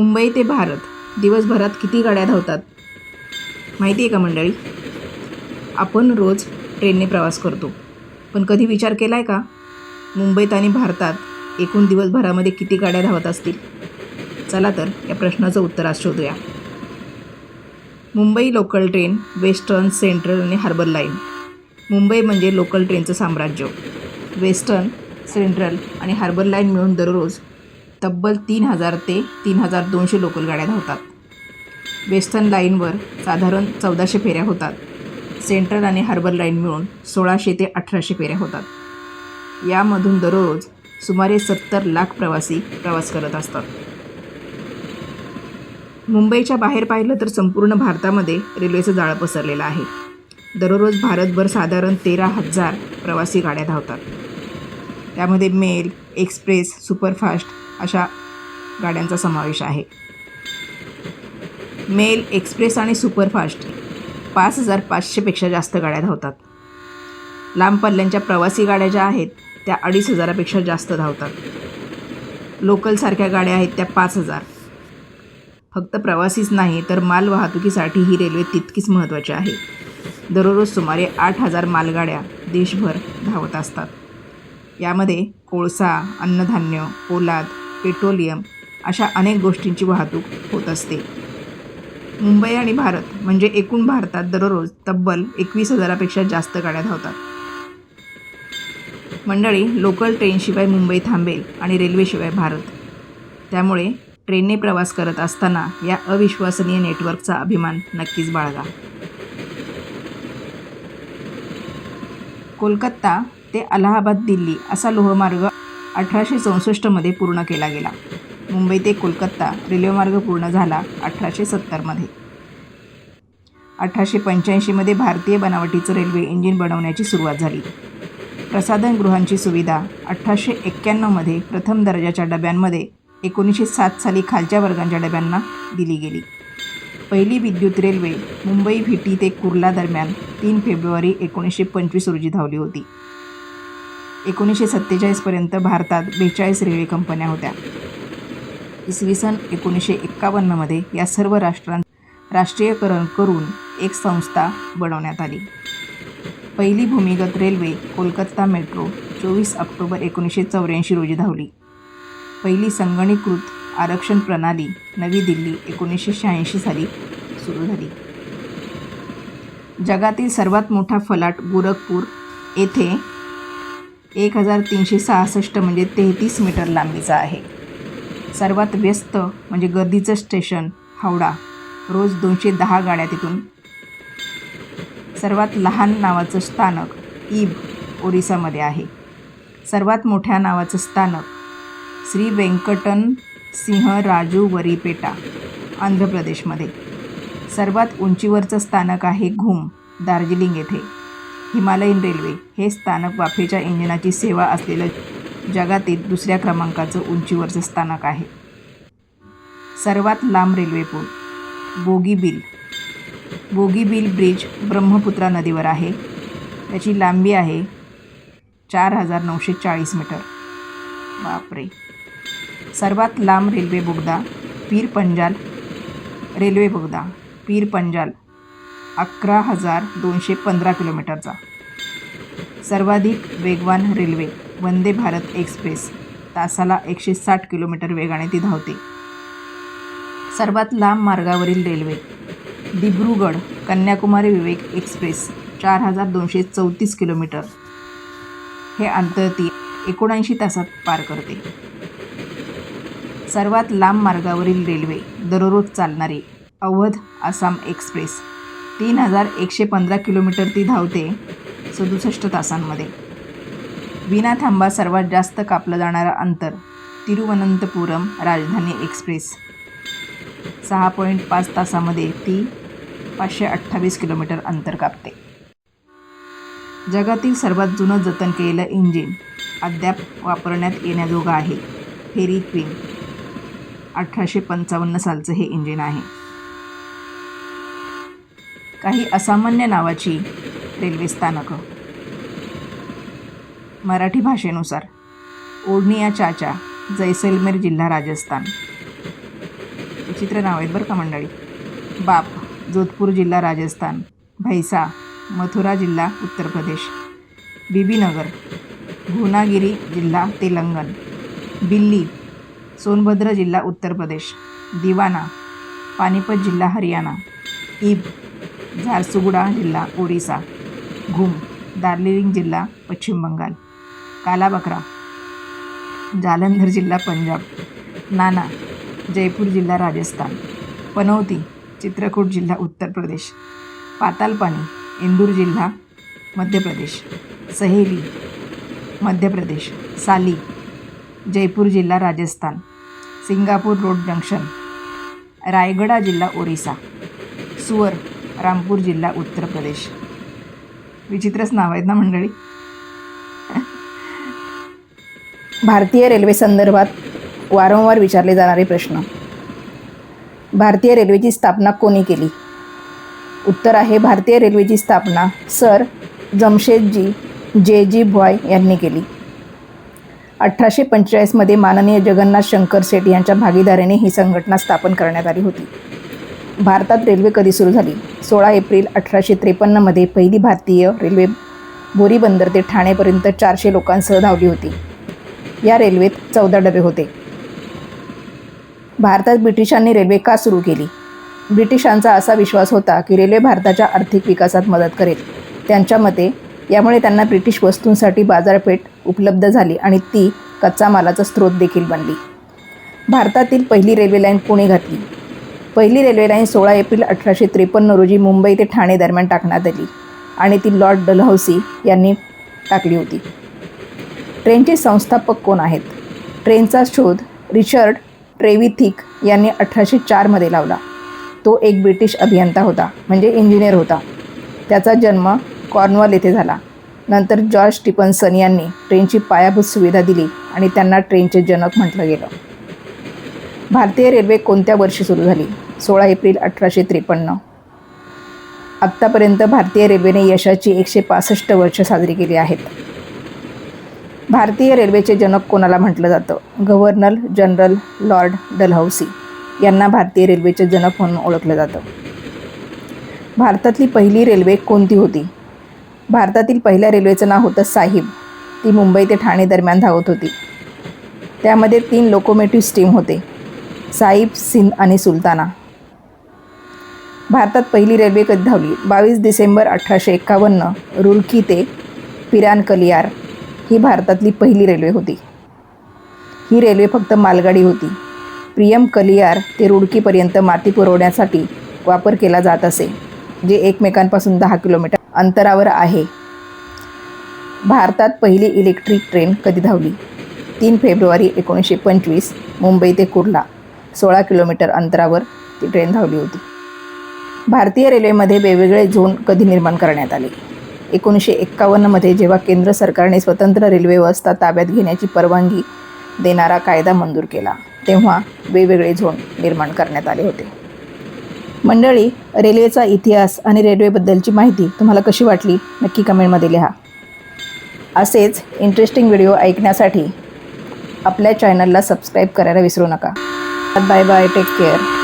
मुंबई ते भारत. दिवसभरात किती गाड्या धावतात? माहिती आहे का मंडळी? आपण रोज ट्रेनने प्रवास करतो. पण कधी विचार केला आहे का? मुंबईत आणि भारतात एकूण दिवसभरामध्ये किती गाड्या धावत असतील? चला तर या प्रश्नाचं उत्तर आज शोधूया. Mumbai local train western central आणि हार्बर लाईन. मुंबई म्हणजे लोकल ट्रेनचं साम्राज्य. वेस्टर्न सेंट्रल आणि हार्बर लाईन मिळून दररोज तब्बल तीन हजार ते तीन हजार दोनशे लोकल गाड्या धावतात. वेस्टर्न लाईनवर साधारण चौदाशे फेऱ्या होतात. सेंट्रल आणि हार्बर लाईन मिळून सोळाशे ते अठराशे फेऱ्या होतात. यामधून दररोज सुमारे सत्तर लाख प्रवासी प्रवास करत असतात. मुंबईच्या बाहेर पाहिलं तर संपूर्ण भारतामध्ये रेल्वेचं जाळं पसरलेलं आहे. दररोज भारतभर साधारण तेरा हजार प्रवासी गाड्या धावतात. त्यामध्ये मेल एक्सप्रेस सुपरफास्ट अशा गाड्यांचा समावेश आहे. मेल एक्सप्रेस आणि सुपरफास्ट पाच हजार पाचशेपेक्षा जास्त गाड्या धावतात. लांब पल्ल्यांच्या प्रवासी गाड्या ज्या आहेत त्या अडीच हजारापेक्षा जास्त धावतात. लोकलसारख्या गाड्या आहेत त्या पाच हजार. फक्त प्रवासीच नाही तर माल वाहतुकीसाठी ही रेल्वे तितकीच महत्त्वाची आहे. दररोज सुमारे आठ हजार मालगाड्या देशभर धावत असतात. यामध्ये कोळसा अन्नधान्य पोलाद पेट्रोलियम अशा अनेक गोष्टींची वाहतूक होत असते. मुंबई आणि भारत म्हणजे एकूण भारतात दररोज तब्बल एकवीस हजारापेक्षा जास्त गाड्या धावतात. मंडळी लोकल ट्रेनशिवाय मुंबई थांबेल आणि रेल्वेशिवाय भारत. त्यामुळे ट्रेनने प्रवास करत असताना या अविश्वसनीय नेटवर्कचा अभिमान नक्कीच बाळगा. कोलकाता ते अलाहाबाद दिल्ली असा लोहमार्ग अठराशे चौसष्टमध्ये पूर्ण केला गेला. मुंबई ते कोलकाता रेल्वेमार्ग पूर्ण झाला अठराशे सत्तरमध्ये. अठराशे पंच्याऐंशीमध्ये भारतीय बनावटीचं रेल्वे इंजिन बनवण्याची सुरुवात झाली. प्रसाधनगृहांची सुविधा अठराशे एक्क्याण्णवमध्ये प्रथम दर्जाच्या डब्यांमध्ये एकोणीसशे सात साली खालच्या वर्गांच्या डब्यांना दिली गेली. पहिली विद्युत रेल्वे मुंबई व्हिटी ते कुर्ला दरम्यान तीन फेब्रुवारी एकोणीसशे पंचवीस रोजी धावली होती. एकोणीसशे सत्तेचाळीसपर्यंत भारतात बेचाळीस रेल्वे कंपन्या होत्या. इसवी सन एकोणीसशे एक्कावन्नमध्ये या सर्व राष्ट्रां राष्ट्रीयकरण करून एक संस्था बनवण्यात आली. पहिली भूमिगत रेल्वे कोलकाता मेट्रो चोवीस ऑक्टोबर एकोणीसशे चौऱ्याऐंशी रोजी धावली. पहिली संगणीकृत आरक्षण प्रणाली नवी दिल्ली एकोणीसशे शहाऐंशी साली सुरू झाली. जगातील सर्वात मोठा फलाट गोरखपूर येथे एक हजार तीनशे सहासष्ट म्हणजे तेहतीस मीटर लांबीचा आहे. सर्वात व्यस्त म्हणजे गर्दीचं स्टेशन हावडा. रोज दोनशे दहा गाड्या तिथून. सर्वात लहान नावाचं स्थानक ईब ओरिसामध्ये आहे. सर्वात मोठ्या नावाचं स्थानक श्री व्यंकटन सिंह राजू वरीपेटा आंध्र प्रदेशमध्ये. सर्वात उंचीवरचं स्थानक आहे घुम दार्जिलिंग येथे. हिमालयन रेल्वे हे स्थानक वाफेच्या इंजिनाची सेवा असलेलं जगातील दुसऱ्या क्रमांकाचं उंचीवरचं स्थानक आहे. सर्वात लांब रेल्वे पूल बोगीबिल बोगीबिल ब्रिज ब्रह्मपुत्रा नदीवर आहे. त्याची लांबी आहे चार हजार नऊशे चाळीस मीटर. बापरे! सर्वात लांब रेल्वे बोगदा पीर पंजाल रेल्वे बोगदा पीर पंजाल अकरा हजार दोनशे पंधरा किलोमीटरचा. सर्वाधिक वेगवान रेल्वे वंदे भारत एक्सप्रेस तासाला एकशे साठ किलोमीटर वेगाने ती धावते सर्वात लांब मार्गावरील रेल्वे दिब्रुगड कन्याकुमारी विवेक एक्सप्रेस चार हजार दोनशे चौतीस किलोमीटर हे अंतर ती एकोणऐंशी तासात पार करते. सर्वात लांब मार्गावरील रेल्वे दररोज चालणारी अवध आसाम एक्सप्रेस तीन हजार एकशे पंधरा किलोमीटर ती धावते सदुसष्ट तासांमध्ये. विना थांबा सर्वात जास्त कापलं जाणारं अंतर तिरुवनंतपुरम राजधानी एक्सप्रेस. सहा पॉईंट पाच तासामध्ये ती पाचशे अठ्ठावीस किलोमीटर अंतर कापते. जगातील सर्वात जुनं जतन केलेलं इंजिन अद्याप वापरण्यात येण्याजोगं आहे. फेरी क्वीन अठराशे पंचावन्न सालचं हे इंजिन आहे. काही असामान्य नावाची रेल्वे स्थानकं. मराठी भाषेनुसार ओढनिया चाचा जैसलमेर जिल्हा राजस्थान. विचित्र नाव आहेत बरं का मंडळी. बाप जोधपूर जिल्हा राजस्थान. भैसा मथुरा जिल्हा उत्तर प्रदेश. बीबीनगर भुवनागिरी जिल्हा तेलंगण. बिल्ली सोनभद्र जिल्हा उत्तर प्रदेश. दिवाना पानिपत जिल्हा हरियाणा. ईब झारसुगुडा जिल्हा ओरिसा. घुम दार्जिलिंग जिल्हा पश्चिम बंगाल. कालाबकरा जालंधर जिल्हा पंजाब. नाना जयपूर जिल्हा राजस्थान. पनौती चित्रकूट जिल्हा उत्तर प्रदेश. पातालपानी इंदूर जिल्हा मध्य प्रदेश. सहेली मध्य प्रदेश. साली जयपूर जिल्हा राजस्थान. Singapur road junction. रायगडा जिल्हा ओरिसा. सुवर रामपूर जिल्हा उत्तर प्रदेश. विचित्रच नाव आहेत ना मंडळी? भारतीय रेल्वे संदर्भात वारंवार विचारले जाणारे प्रश्न. भारतीय रेल्वेची स्थापना कोणी केली? उत्तर आहे भारतीय रेल्वेची स्थापना सर जमशेदजी जे जी भॉय यांनी केली. अठराशे पंचेचाळीसमध्ये माननीय जगन्नाथ शंकर सेठ यांच्या भागीदारीने ही संघटना स्थापन करण्यात आली होती. भारतात रेल्वे कधी सुरू झाली? सोळा एप्रिल अठराशे त्रेपन्नमध्ये पहिली भारतीय रेल्वे बोरी बंदर ते ठाणेपर्यंत चारशे लोकांसह धावली होती. या रेल्वेत चौदा डबे होते. भारतात ब्रिटिशांनी रेल्वे का सुरू केली? ब्रिटिशांचा असा विश्वास होता की रेल्वे भारताच्या आर्थिक विकासात मदत करेल. त्यांच्या मते यामुळे त्यांना ब्रिटिश वस्तूंसाठी बाजारपेठ उपलब्ध झाली आणि ती कच्चा मालाचा स्रोत देखील बनली. भारतातील पहिली रेल्वे लाईन कोणी घातली. पहिली रेल्वे लाईन सोळा एप्रिल अठराशे त्रेपन्न रोजी मुंबई ते ठाणे दरम्यान टाकण्यात आली आणि ती लॉर्ड डलहौसी यांनी टाकली होती. ट्रेनचे संस्थापक कोण आहेत? ट्रेनचा शोध रिचर्ड ट्रेविथिक यांनी अठराशे चारमध्ये लावला. तो एक ब्रिटिश अभियंता होता म्हणजे इंजिनियर होता. त्याचा जन्म कॉर्नवॉल येथे झाला. नंतर जॉर्ज स्टिपन्सन यांनी ट्रेनची पायाभूत सुविधा दिली आणि त्यांना ट्रेनचे जनक म्हटलं गेलं. भारतीय रेल्वे कोणत्या वर्षी सुरू झाली? सोळा एप्रिल अठराशे त्रेपन्न. आत्तापर्यंत भारतीय रेल्वेने यशाची एकशे पासष्ट वर्ष साजरी केली आहेत. भारतीय रेल्वेचे जनक कोणाला म्हटलं जातं? गव्हर्नर जनरल लॉर्ड डलहौसी यांना भारतीय रेल्वेचे जनक म्हणून ओळखलं जातं. भारतातली पहिली रेल्वे कोणती होती? भारतातील पहिल्या रेल्वेचं नाव होतं साहिब. ती मुंबई ते ठाणे दरम्यान धावत होती. त्यामध्ये तीन लोकोमेटिव्ह स्टीम होते. साहिब सिंध आणि सुलताना. भारतात पहिली रेल्वे कधी धावली? बावीस डिसेंबर अठराशे एक्कावन्न रुरकी ते पिरान कलियार ही भारतातली पहिली रेल्वे होती. ही रेल्वे फक्त मालगाडी होती. प्रियम कलियार ते रुडकीपर्यंत माती पुरवण्यासाठी वापर केला जात असे जे एकमेकांपासून दहा किलोमीटर अंतरावर आहे. भारतात पहिली इलेक्ट्रिक ट्रेन कधी धावली? तीन फेब्रुवारी एकोणीसशे पंचवीस मुंबई ते कुर्ला. सोळा किलोमीटर अंतरावर ती ट्रेन धावली होती. भारतीय रेल्वेमध्ये वेगवेगळे झोन कधी निर्माण करण्यात आले? एकोणीसशे एक्कावन्नमध्ये जेव्हा केंद्र सरकारने स्वतंत्र रेल्वे व्यवस्था ताब्यात घेण्याची परवानगी देणारा कायदा मंजूर केला तेव्हा वेगवेगळे झोन निर्माण करण्यात आले होते. मंडळी रेल्वेचा इतिहास आणि रेल्वेबद्दलची माहिती तुम्हाला कशी वाटली? नक्की कमेंटमध्ये लिहा. असेच इंटरेस्टिंग व्हिडिओ ऐकण्यासाठी आपल्या चॅनलला सबस्क्राईब करायला विसरू नका. Bye bye. Take care.